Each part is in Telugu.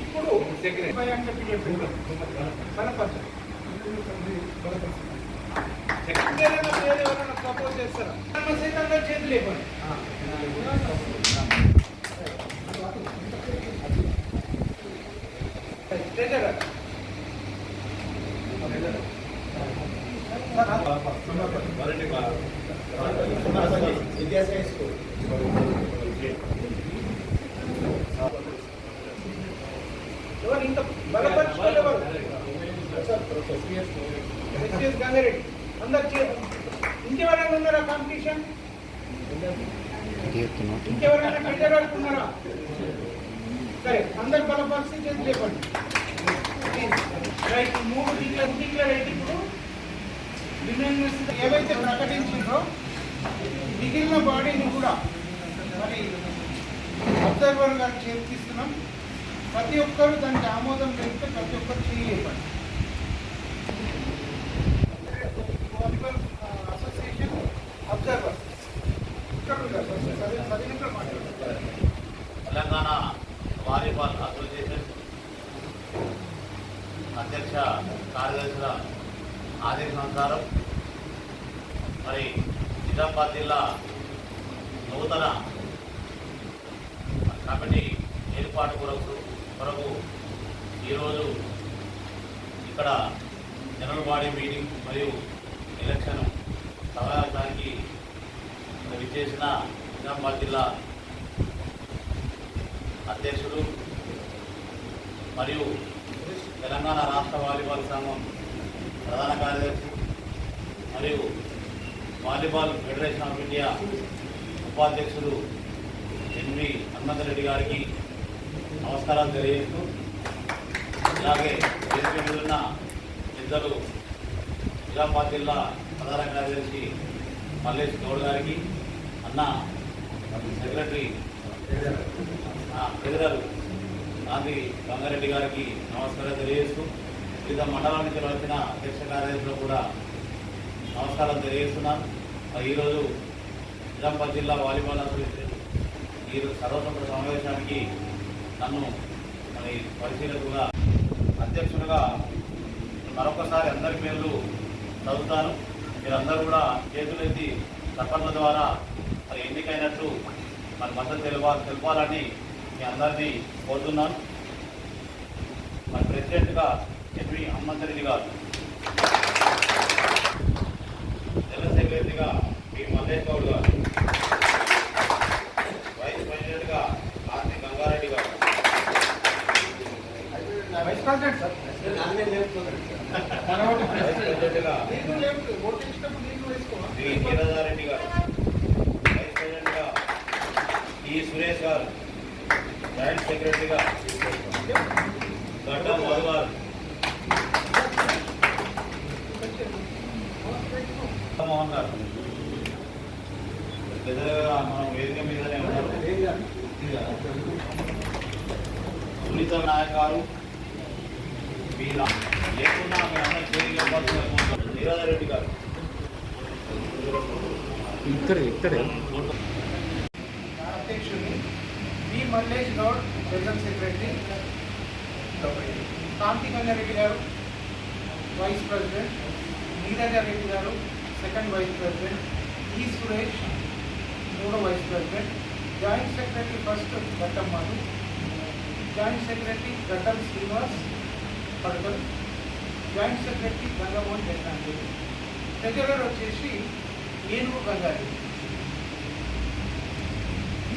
ఇప్పుడు ముప్పై అని ప్రపోజ్ చేస్తారా చేతులు లేపండి ట్రెజరర్ ఎవరు ఇంత బలపరచుకోవాలి ఎవరు ఎస్ఎస్ గంగారెడ్డి అందరు ఇంకెవరైనా ఉన్నారా కాంపిటీషన్ ఇంకెవరైనా ట్రెజరర్ సరే అందరు బలపరిచి చేసి చెప్పండి రైట్ మూడు డిక్లేర్ డిక్లేర్ అయితే ఏవైతే ప్రకటించిందో మిగిలిన బాడీని కూడా మరి అబ్జర్వర్ గారు చేర్పిస్తున్నాం ప్రతి ఒక్కరు దానికి ఆమోదం తెలిపితే ప్రతి ఒక్కరు చేయలేపండి volleyball association observer Telangana volleyball association అధ్యక్ష కార్యదర్శుల ఆదేశానుసారం మరి నిజామాబాద్ జిల్లా నూతన కమిటీ ఏర్పాటు కొరకు కొరకు ఈరోజు ఇక్కడ జనరల్ బాడీ మీటింగ్ మరియు ఎలక్షన్ సమావేశానికి విచ్చేసిన నిజామాబాద్ జిల్లా అధ్యక్షుడు మరియు తెలంగాణ రాష్ట్ర వాలీబాల్ సంఘం ప్రధాన కార్యదర్శి మరియు వాలీబాల్ ఫెడరేషన్ ఆఫ్ ఇండియా ఉపాధ్యక్షుడు ఎన్వి హనుమంతరెడ్డి గారికి నమస్కారాలు తెలియజేస్తూ అలాగే వేదిక మీద ఉన్న ఇద్దరు నిజామాబాద్ జిల్లా ప్రధాన కార్యదర్శి మల్లేష్ గౌడ్ గారికి అన్న సెక్రటరీ పెదరాలు గాంధీ గంగారెడ్డి గారికి నమస్కారం తెలియజేస్తూ వివిధ మండలాల నుంచి వచ్చిన అధ్యక్ష కార్యదర్శులు కూడా నమస్కారం తెలియజేస్తున్నాను. ఈరోజు నిజామాబాద్ జిల్లా వాలీబాల్ అసోసియేషన్ ఈరోజు సర్వసభ సమావేశానికి నన్ను మరి పరిశీలకుగా అధ్యక్షుడిగా మరొకసారి అందరి పేర్లు చదువుతాను. మీరందరూ కూడా చేతులెత్తి చప్పట్ల ద్వారా మరి ఎన్నికైనట్లు మరి మద్దతు తెలపా తెలపాలని మీ అందరినీ కోరుతున్నాను. మరి ప్రెసిడెంట్గా ఎంపీ హనుమంతరెడ్డి గారు జనరల్ సెక్రటరీగా పి మల్లేష్ గౌడ్ గారు వైస్ ప్రెసిడెంట్గా ఆర్తి గంగారెడ్డి గారు వైస్ ప్రెసిడెంట్ సార్ వైస్ ప్రెసిడెంట్గా నీకు లేవు ఓటు ఇచ్చినప్పుడు నీకు వేసుకోవా శ్రీ నీరజారెడ్డి గారు వైస్ ప్రెసిడెంట్గా ఈ సురేష్ గారు జాయింట్ సెక్రటరీగా గడ్డ మధు గారు మోహన్ గారు పెద్దగా మనం వేదిక మీదనే ఉన్నారు సునీత నాయక్ గారు వీళ్ళ లేకున్నా మీ అందరూ చేరిక ఇవ్వాల్సిన నీరజారెడ్డి గారు. ఇక్కడే ఇక్కడే. అధ్యక్షుని B Mallesh Goud general secretary. Kanthi Gangareddy గారు వైస్ ప్రెసిడెంట్. నీరజారెడ్డి గారు సెకండ్ వైస్ ప్రెసిడెంట్. ఈ సురేష్ మూడో vice president. Joint secretary first Madhu joint secretary Gaddam Srinivas. Padakal joint secretary Gangamohan Jaganath treasurer వచ్చేసి ఏనుగు గంగారెడ్డి.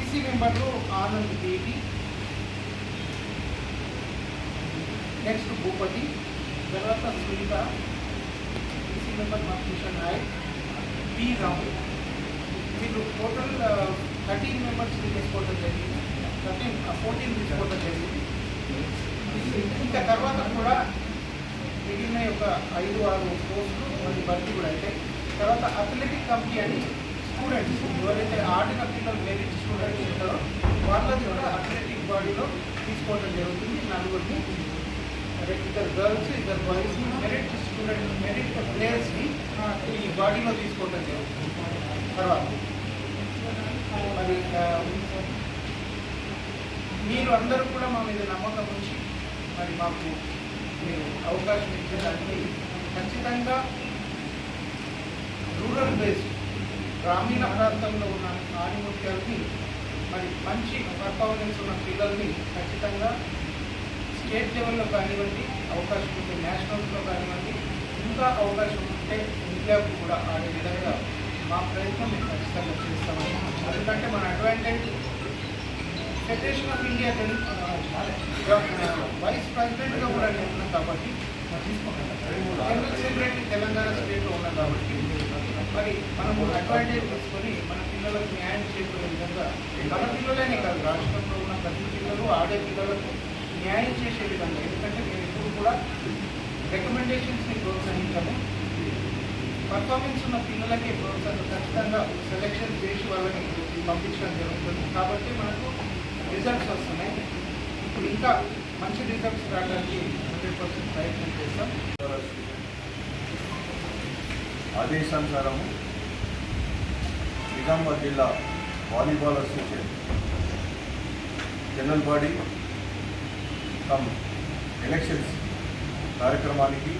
ఈసీ మెంబర్లు ఆనంద్ దేవి నెక్స్ట్ భూపతి తర్వాత Sunitha EC member Madhubhushan Naik P Ramu. వీళ్ళు టోటల్ థర్టీన్ మెంబర్స్ తీసుకోవడం జరిగింది. థర్టీన్ ఫోర్టీన్ తీసుకోవడం జరిగింది. ఇంకా తర్వాత కూడా మిగిలిన ఒక ఐదు ఆరు పోస్టులు మళ్ళీ భర్తీ కూడా అయితే తర్వాత అథ్లెటిక్ కమిటీ అని స్టూడెంట్స్ ఎవరైతే ఆడిన పిల్లలు మెరిట్ స్టూడెంట్స్ ఉంటారో వాళ్ళది కూడా అథ్లెటిక్ బాడీలో తీసుకోవడం జరుగుతుంది. నలుగురిని ఇద్దరు గర్ల్స్ ఇద్దరు బాయ్స్ మెరిట్ స్టూడెంట్ మెరిట్ ప్లేయర్స్ని ఈ బాడీలో తీసుకోవడం జరుగుతుంది. తర్వాత మరి మీరు అందరూ కూడా మా మీద నమ్మకం ఉంచి మరి మాకు మీరు అవకాశం ఇచ్చేదానికి ఖచ్చితంగా రూరల్ బేస్డ్ గ్రామీణ ప్రాంతంలో ఉన్న ఆణిముత్యాలని మరి మంచి పర్ఫార్మెన్స్ ఉన్న పిల్లల్ని ఖచ్చితంగా స్టేట్ లెవెల్లో కానివ్వండి అవకాశం ఉంటే నేషనల్స్లో కానివ్వండి ఇంకా అవకాశం ఉంటే ఇండియాకు కూడా ఆడే విధంగా మా ప్రయత్నం మేము ఖచ్చితంగా చేస్తాము ఎందుకంటే మన advantage federation of India vice ప్రెసిడెంట్గా కూడా నేను ఉన్నాను కాబట్టి జనరల్ సెక్రటరీ తెలంగాణ స్టేట్లో ఉన్నాను కాబట్టి మరి మనము అడ్వాంటేజ్ తీసుకొని మన పిల్లలకు న్యాయం చేకూరే విధంగా మన పిల్లలేనే కాదు రాష్ట్రంలో ఉన్న ప్రతి పిల్లలు ఆడే పిల్లలకు న్యాయం చేసే విధంగా. ఎందుకంటే మేము ఎప్పుడు కూడా రికమెండేషన్స్ని ప్రోత్సహించము. పర్ఫార్మెన్స్ ఉన్న పిల్లలకే ప్రోత్సాహం ఖచ్చితంగా సెలెక్షన్ చేసి వాళ్ళని పంపించడం జరుగుతుంది. కాబట్టి మనకు రిజల్ట్స్ వస్తున్నాయి. ఇప్పుడు ఇంకా మంచి రిజల్ట్స్ రావడానికి హండ్రెడ్ పర్సెంట్ ప్రయత్నం చేస్తాం. ఆదేశానుసారము నిజామాబాద్ జిల్లా volleyball association general body cum elections కార్యక్రమానికి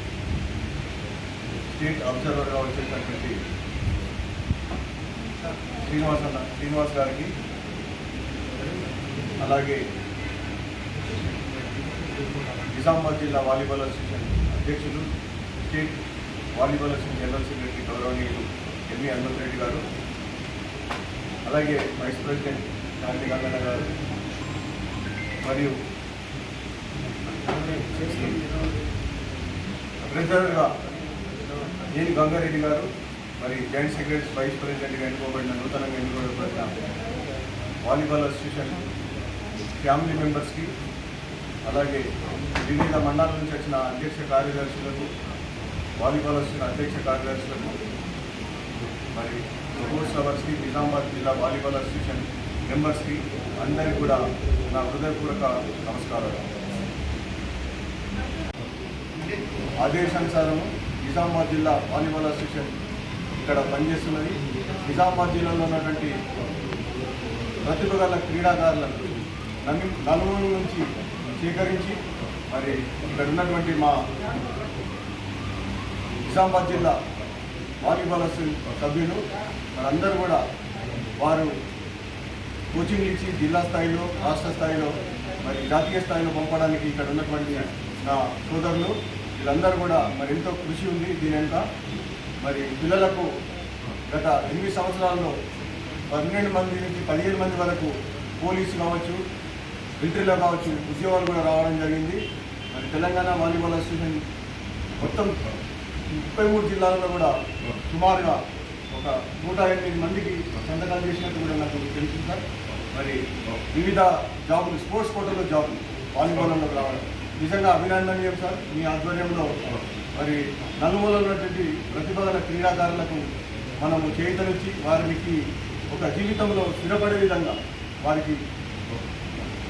స్టేట్ అబ్జర్వర్గా వచ్చేటటువంటి శ్రీనివాస శ్రీనివాస్ గారికి అలాగే నిజామాబాద్ జిల్లా వాలీబాల్ అసోసియేషన్ అధ్యక్షులు state volleyball association general secretary గౌరవనీయులు ఎంవి హనుమంత్ రెడ్డి గారు అలాగే వైస్ ప్రెసిడెంట్ గాంధీ గంగన్న గారు మరియు ట్రెజరర్గా నేను గంగారెడ్డి గారు మరి జాయింట్ సెక్రటరీ వైస్ ప్రెసిడెంట్గా ఎన్నుకోబడిన నూతనంగా ఎన్నుకోబడిన వాలీబాల్ అసోసియేషన్ ఫ్యామిలీ మెంబర్స్కి అలాగే వివిధ మండలాల నుంచి వచ్చిన అధ్యక్ష కార్యదర్శులకు వాలీబాల్ వచ్చిన అధ్యక్ష కార్యదర్శులకు మరి స్పోర్ట్స్ లవర్స్కి నిజామాబాద్ జిల్లా వాలీబాల్ అసోసియేషన్ మెంబర్స్కి అందరికీ కూడా నా హృదయపూర్వక నమస్కారాలు. ఆదేశానుసారము నిజామాబాద్ జిల్లా వాలీబాల్ అసోసియేషన్ ఇక్కడ పనిచేస్తున్నది. నిజామాబాద్ జిల్లాలో ఉన్నటువంటి ప్రతిభ గల క్రీడాకారులకు నలుగురు నుంచి స్వీకరించి మరి ఇక్కడ ఉన్నటువంటి మా నిజామాబాద్ జిల్లా వాలీబాల్ సభ్యులు వారందరూ కూడా వారు కోచింగ్ ఇచ్చి జిల్లా స్థాయిలో రాష్ట్ర స్థాయిలో మరి జాతీయ స్థాయిలో పంపడానికి ఇక్కడ ఉన్నటువంటి నా సోదరులు వీళ్ళందరూ కూడా మరి ఎంతో కృషి ఉంది దీని మరి పిల్లలకు గత ఎనిమిది సంవత్సరాల్లో పన్నెండు మంది నుంచి పదిహేను మంది వరకు పోలీసు కావచ్చు మిలిటరీలో కావచ్చు ఉద్యోగాలు కూడా రావడం జరిగింది. మరి తెలంగాణ వాలీబాల్ అసోసియేషన్ మొత్తం ముప్పై మూడు జిల్లాలలో కూడా సుమారుగా ఒక నూట ఎనిమిది మందికి సంతకాలు చేసినట్టు కూడా నాకు తెలుసు సార్. మరి వివిధ జాబులు స్పోర్ట్స్ కోటలో జాబులు వాలీబాల్లో రావడం నిజంగా అభినందనీయం సార్ మీ ఆధ్వర్యంలో. మరి నలుమూలలో ఉన్నటువంటి ప్రతిభ క్రీడాకారులకు మనము చేతనిచ్చి వారికి ఒక జీవితంలో స్థిరపడే విధంగా వారికి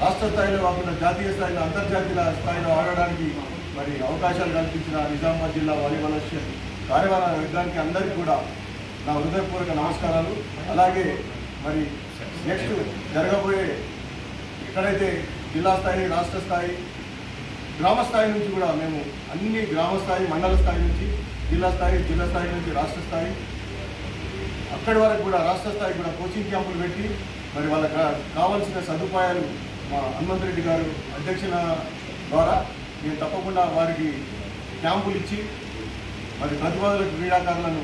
రాష్ట్ర స్థాయిలో కాకుండా జాతీయ స్థాయిలో అంతర్జాతీయ స్థాయిలో ఆడడానికి మరి అవకాశాలు కల్పించిన నిజామాబాద్ జిల్లా వాలీబాల్ అసోసియేషన్ వర్గానికి అందరికీ కూడా నా హృదయపూర్వక నమస్కారాలు. అలాగే మరి నెక్స్ట్ జరగబోయే ఎక్కడైతే జిల్లా స్థాయి రాష్ట్ర స్థాయి గ్రామ స్థాయి నుంచి కూడా మేము అన్ని గ్రామ స్థాయి మండల స్థాయి నుంచి జిల్లా స్థాయి జిల్లా స్థాయి నుంచి రాష్ట్ర స్థాయి అక్కడి వరకు కూడా రాష్ట్ర స్థాయి కూడా కోచింగ్ క్యాంపులు పెట్టి మరి వాళ్ళకి కావాల్సిన సదుపాయాలు మా హనుమంత్ రెడ్డి గారు అధ్యక్షన ద్వారా మేము తప్పకుండా వారికి క్యాంపులు ఇచ్చి మరి ప్రతిపాదన క్రీడాకారులను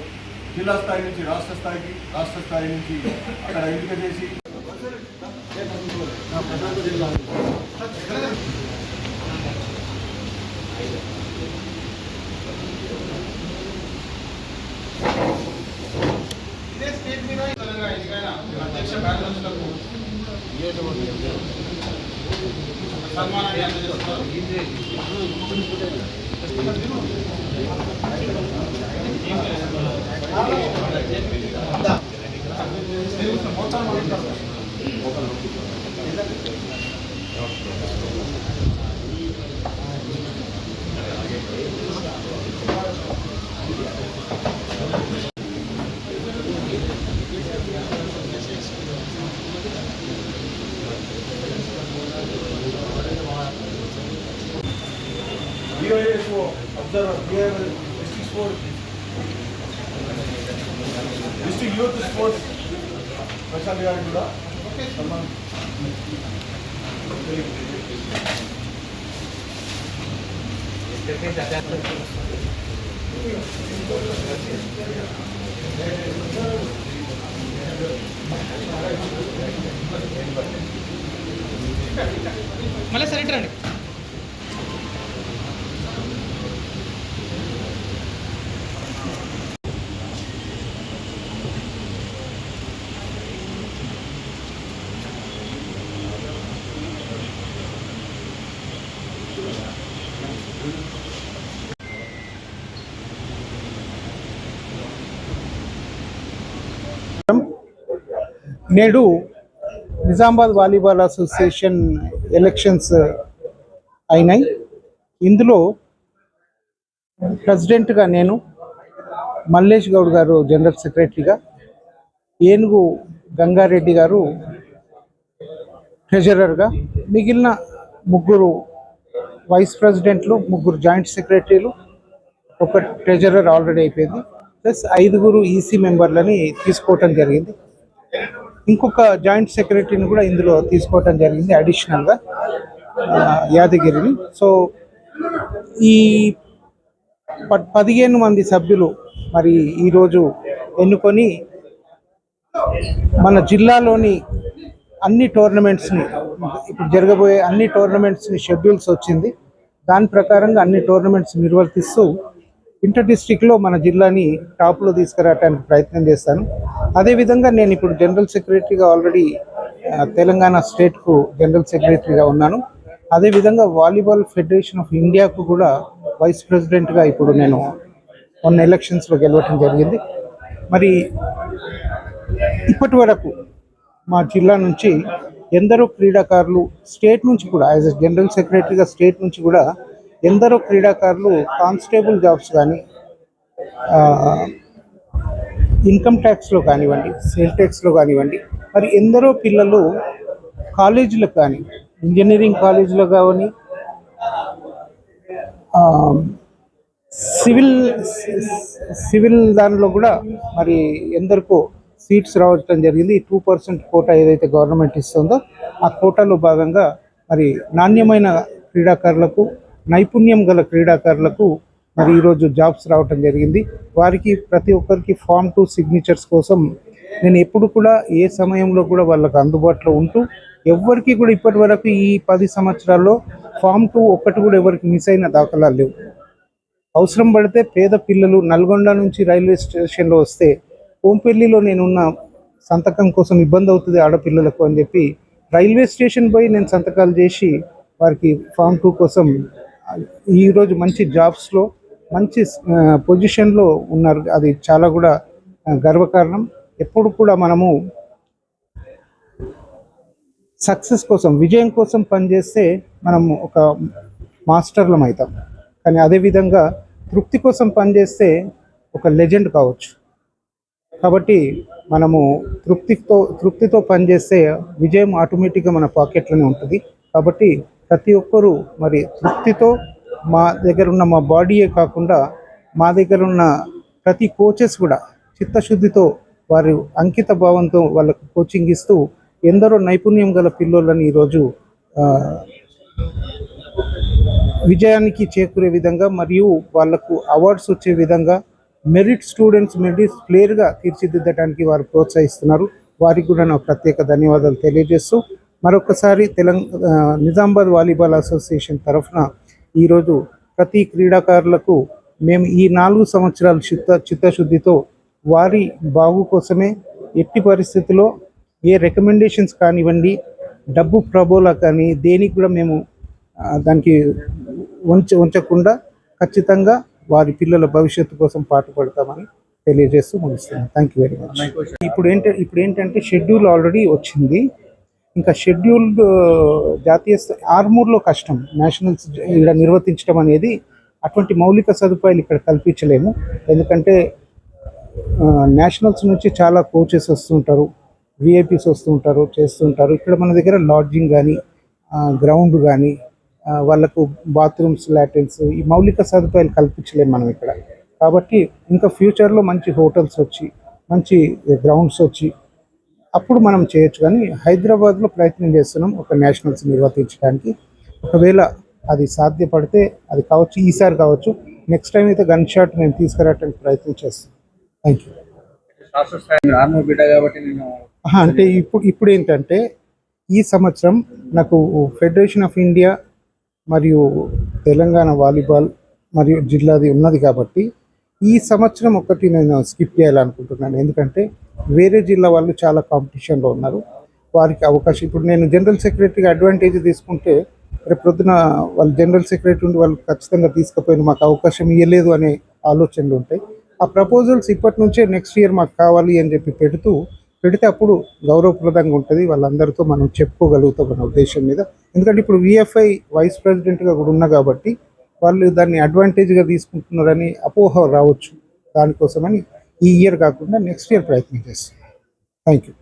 జిల్లా స్థాయి నుంచి రాష్ట్ర స్థాయికి రాష్ట్ర స్థాయి నుంచి అక్కడ ఎంపిక చేసి ఇదే స్టేట్ మీద తెలంగాణ ఎన్నికైన అధ్యక్ష కార్యదర్శులకు సన్మానాన్ని అందజేస్తున్నారు observer district sport district youth sports Prashanth గారికి కూడా. సన్మానం మళ్ళీ సరే రండి. నేడు నిజామాబాద్ వాలీబాల్ అసోసియేషన్ ఎలక్షన్స్ అయినాయి. ఇందులో ప్రెసిడెంట్గా నేను మల్లేష్ గౌడ్ గారు జనరల్ సెక్రటరీగా ఏనుగు గంగారెడ్డి గారు ట్రెజరర్గా మిగిలిన ముగ్గురు వైస్ ప్రెసిడెంట్లు ముగ్గురు జాయింట్ సెక్రటరీలు ఒక ట్రెజరర్ ఆల్రెడీ అయిపోయింది. ప్లస్ ఐదుగురు ఈసీ మెంబర్లని తీసుకోవటం జరిగింది. ఇంకొక జాయింట్ సెక్రటరీని కూడా ఇందులో తీసుకోవటం జరిగింది అడిషనల్గా యాదగిరిని. సో ఈ పదిహేను మంది సభ్యులు మరి ఈరోజు ఎన్నుకొని మన జిల్లాలోని అన్ని టోర్నమెంట్స్ని ఇప్పుడు జరగబోయే అన్ని టోర్నమెంట్స్ని షెడ్యూల్స్ వచ్చింది. దాని ప్రకారంగా అన్ని టోర్నమెంట్స్ నిర్వర్తిస్తూ ఇంటర్ డిస్టిక్లో మన జిల్లాని టాప్లో తీసుకురావడానికి ప్రయత్నం చేస్తాను. అదేవిధంగా నేను ఇప్పుడు జనరల్ సెక్రటరీగా ఆల్రెడీ తెలంగాణ స్టేట్కు జనరల్ సెక్రటరీగా ఉన్నాను. అదేవిధంగా వాలీబాల్ ఫెడరేషన్ ఆఫ్ ఇండియాకు కూడా వైస్ ప్రెసిడెంట్గా ఇప్పుడు నేను మొన్న ఎలక్షన్స్లో గెలవటం జరిగింది. మరి ఇప్పటి వరకు మా జిల్లా నుంచి ఎందరో క్రీడాకారులు స్టేట్ నుంచి కూడా యాజ్ ఎ జనరల్ సెక్రటరీగా స్టేట్ నుంచి కూడా ఎందరో క్రీడాకారులు కానిస్టేబుల్ జాబ్స్ కానీ ఇన్కమ్ ట్యాక్స్లో కానివ్వండి సేల్ ట్యాక్స్లో కానివ్వండి మరి ఎందరో పిల్లలు కాలేజీలకు కానీ ఇంజనీరింగ్ కాలేజీలో కానీ సివిల్ సివిల్ దానిలో కూడా మరి ఎందరికో సీట్స్ రావటం జరిగింది. టూ పర్సెంట్ కోటా ఏదైతే గవర్నమెంట్ ఇస్తుందో ఆ కోటాలో భాగంగా మరి నాణ్యమైన క్రీడాకారులకు నైపుణ్యం గల క్రీడాకారులకు మరి ఈరోజు జాబ్స్ రావటం జరిగింది. వారికి ప్రతి ఒక్కరికి ఫామ్ టు సిగ్నేచర్స్ కోసం నేను ఎప్పుడు కూడా ఏ సమయంలో కూడా వాళ్ళకు అందుబాటులో ఉంటూ ఎవరికి కూడా ఇప్పటి వరకు ఈ పది సంవత్సరాల్లో ఫామ్ టూ ఒక్కటి కూడా ఎవరికి మిస్ అయిన దాఖలాలు లేవు. అవసరం పడితే పేద పిల్లలు నల్గొండ నుంచి రైల్వే స్టేషన్లో వస్తే కోంపెల్లిలో నేనున్న సంతకం కోసం ఇబ్బంది అవుతుంది ఆడపిల్లలకు అని చెప్పి రైల్వే స్టేషన్ పోయి నేను సంతకాలు చేసి వారికి ఫామ్ టూ కోసం ఈరోజు మంచి జాబ్స్లో మంచి పొజిషన్లో ఉన్నారు. అది చాలా కూడా గర్వకారణం. ఎప్పుడు కూడా మనము సక్సెస్ కోసం విజయం కోసం పనిచేస్తే మనం ఒక మాస్టర్లం అవుతాం కానీ అదేవిధంగా తృప్తి కోసం పనిచేస్తే ఒక లెజెండ్ కావచ్చు. కాబట్టి మనము తృప్తితో తృప్తితో పనిచేస్తే విజయం ఆటోమేటిక్గా మన పాకెట్లోనే ఉంటుంది. కాబట్టి ప్రతి ఒక్కరూ మరి తృప్తితో మా దగ్గర ఉన్న మా బాడీయే కాకుండా మా దగ్గర ఉన్న ప్రతి కోచెస్ కూడా చిత్తశుద్ధితో వారు అంకిత భావంతో వాళ్ళకు కోచింగ్ ఇస్తూ ఎందరో నైపుణ్యం గల పిల్లోళ్ళని ఈరోజు విజయానికి చేకూరే విధంగా మరియు వాళ్ళకు అవార్డ్స్ వచ్చే విధంగా మెరిట్ స్టూడెంట్స్ మెరిట్ ప్లేయర్గా తీర్చిదిద్దడానికి వారు ప్రోత్సహిస్తున్నారు. వారికి కూడా నా ప్రత్యేక ధన్యవాదాలు తెలియజేస్తూ మరొకసారి తెలంగాణ నిజామాబాద్ వాలీబాల్ అసోసియేషన్ తరఫున ఈరోజు ప్రతి క్రీడాకారులకు మేము ఈ నాలుగు సంవత్సరాల చిత్త చిత్తశుద్ధితో వారి బాగు కోసమే ఎట్టి పరిస్థితిలో ఏ రికమెండేషన్స్ కానివ్వండి డబ్బు ప్రభోలా కానీ దేనికి కూడా మేము దానికి ఉంచ ఉంచకుండా ఖచ్చితంగా వారి పిల్లల భవిష్యత్తు కోసం పాటుపడతామని తెలియజేస్తూ ముగిస్తున్నాను థ్యాంక్ యూ వెరీ మచ్ ఇప్పుడు ఏంటి ఇప్పుడు ఏంటంటే షెడ్యూల్ ఆల్రెడీ వచ్చింది. ఇంకా షెడ్యూల్డ్ జాతీయ ఆర్మూర్లో కష్టం. నేషనల్స్ ఇక్కడ నిర్వర్తించడం అనేది అటువంటి మౌలిక సదుపాయాలు ఇక్కడ కల్పించలేము. ఎందుకంటే నేషనల్స్ నుంచి చాలా కోచెస్ వస్తుంటారు విఐపీస్ వస్తుంటారు చేస్తుంటారు. ఇక్కడ మన దగ్గర లాడ్జింగ్ కానీ గ్రౌండ్ కానీ వాళ్ళకు బాత్రూమ్స్ లాటిన్స్ ఈ మౌలిక సదుపాయాలు కల్పించలేము మనం ఇక్కడ. కాబట్టి ఇంకా ఫ్యూచర్లో మంచి హోటల్స్ వచ్చి మంచి గ్రౌండ్స్ వచ్చి అప్పుడు మనం చేయొచ్చు కానీ హైదరాబాద్లో ప్రయత్నం చేస్తున్నాం ఒక నేషనల్స్ నిర్వర్తించడానికి. ఒకవేళ అది సాధ్యపడితే అది కావచ్చు ఈసారి కావచ్చు నెక్స్ట్ టైం అయితే గన్ షాట్ నేను తీసుకురావడానికి ప్రయత్నం చేస్తాను థ్యాంక్ యూ అంటే ఇప్పుడు ఇప్పుడు ఏంటంటే ఈ సంవత్సరం నాకు ఫెడరేషన్ ఆఫ్ ఇండియా మరియు తెలంగాణ వాలీబాల్ మరియు జిల్లాది ఉన్నది కాబట్టి ఈ సంవత్సరం ఒకటి నేను స్కిప్ చేయాలనుకుంటున్నాను. ఎందుకంటే వేరే జిల్లా వాళ్ళు చాలా కాంపిటీషన్లో ఉన్నారు. వారికి అవకాశం ఇప్పుడు నేను జనరల్ సెక్రటరీగా అడ్వాంటేజ్ తీసుకుంటే రేపు ప్రొద్దున వాళ్ళు జనరల్ సెక్రటరీ ఉండి వాళ్ళు ఖచ్చితంగా తీసుకుపోయిన మాకు అవకాశం ఇవ్వలేదు అనే ఆలోచనలు ఉంటాయి. ఆ ప్రపోజల్స్ ఇప్పటి నుంచే నెక్స్ట్ ఇయర్ మాకు కావాలి అని చెప్పి పెడుతూ పెడితే అప్పుడు గౌరవప్రదంగా ఉంటుంది. వాళ్ళందరితో మనం చెప్పుకోగలుగుతాం మన ఉద్దేశం మీద. ఎందుకంటే ఇప్పుడు విఎఫ్ఐ వైస్ ప్రెసిడెంట్గా కూడా ఉన్నా కాబట్టి వాళ్ళు దాన్ని అడ్వాంటేజ్గా తీసుకుంటున్నారని అపోహ రావచ్చు. దానికోసమని ఈ ఇయర్ కాకుండా నెక్స్ట్ ఇయర్ ప్రయత్నం చేస్తాం థ్యాంక్ యూ